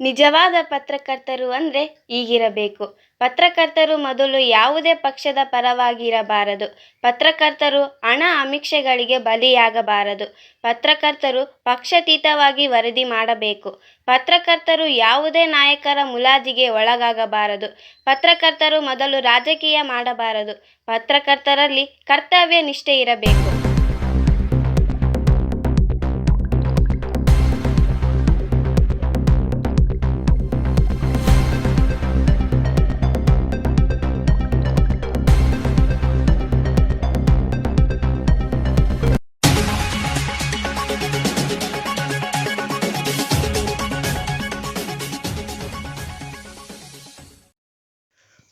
ನಿಜವಾದ ಪತ್ರಕರ್ತರು ಅಂದರೆ ಹೀಗಿರಬೇಕು ಪತ್ರಕರ್ತರು ಮೊದಲು ಯಾವುದೇ ಪಕ್ಷದ ಪರವಾಗಿರಬಾರದು. ಪತ್ರಕರ್ತರು ಹಣ ಅಮಿಕ್ಷೆಗಳಿಗೆ ಬಲಿಯಾಗಬಾರದು. ಪತ್ರಕರ್ತರು ಪಕ್ಷಾತೀತವಾಗಿ ವರದಿ ಮಾಡಬೇಕು. ಪತ್ರಕರ್ತರು ಯಾವುದೇ ನಾಯಕರ ಮುಲಾಜಿಗೆ ಒಳಗಾಗಬಾರದು. ಪತ್ರಕರ್ತರು ಮೊದಲು ರಾಜಕೀಯ ಮಾಡಬಾರದು. ಪತ್ರಕರ್ತರಲ್ಲಿ ಕರ್ತವ್ಯ ನಿಷ್ಠೆ ಇರಬೇಕು.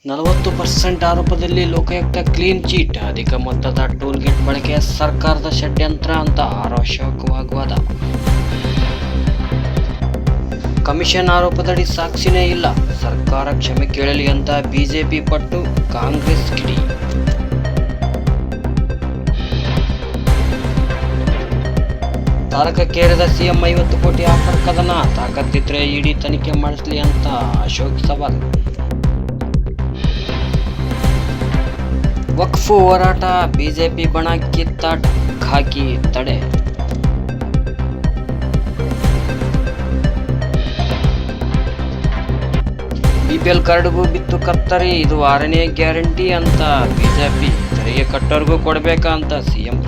ನಲವತ್ತು ಪರ್ಸೆಂಟ್ ಆರೋಪದಲ್ಲಿ ಲೋಕಾಯುಕ್ತ ಕ್ಲೀನ್ ಚೀಟ್, ಅಧಿಕ ಮೊತ್ತದ ಟೋಲ್ ಗೇಟ್ ಬಳಕೆ, ಸರ್ಕಾರದ ಷಡ್ಯಂತ್ರ ಅಂತ ಅಶೋಕ್ ವಾಗ್ವಾದ ಕಮಿಷನ್ ಆರೋಪದಡಿ ಸಾಕ್ಷಿನೇ ಇಲ್ಲ. ಸರ್ಕಾರ ಕ್ಷಮೆ ಕೇಳಲಿ ಅಂತ ಬಿಜೆಪಿ ಪಟ್ಟು ಕಾಂಗ್ರೆಸ್ ಕಿಡಿ. ಕೇರದ ಸಿಎಂ ಐವತ್ತು ಕೋಟಿ ಆಫರ್ ಕದನ, ತಾಕತ್ತಿದ್ರೆ ಇಡಿ ತನಿಖೆ ಮಾಡಿಸ್ಲಿ ಅಂತ ಅಶೋಕ್ ಸವಾಲ್. ವಕ್ಫ್ ಹೋರಾಟ, ಬಿಜೆಪಿ ಬಣ ಕಿತ್ತಾಟ ಖಾಕಿ ತಡೆ. ಬಿಪಿಎಲ್ ಕಾರ್ಡ್ಗೂ ಬಿತ್ತು ಕತ್ತರಿ, ಇದು ಆರನೇ ಗ್ಯಾರಂಟಿ ಅಂತ ಬಿಜೆಪಿ ತೆರಿಗೆ ಕಟ್ಟೋರ್ಗೂ ಕೊಡ್ಬೇಕಾ ಅಂತ ಸಿಎಂ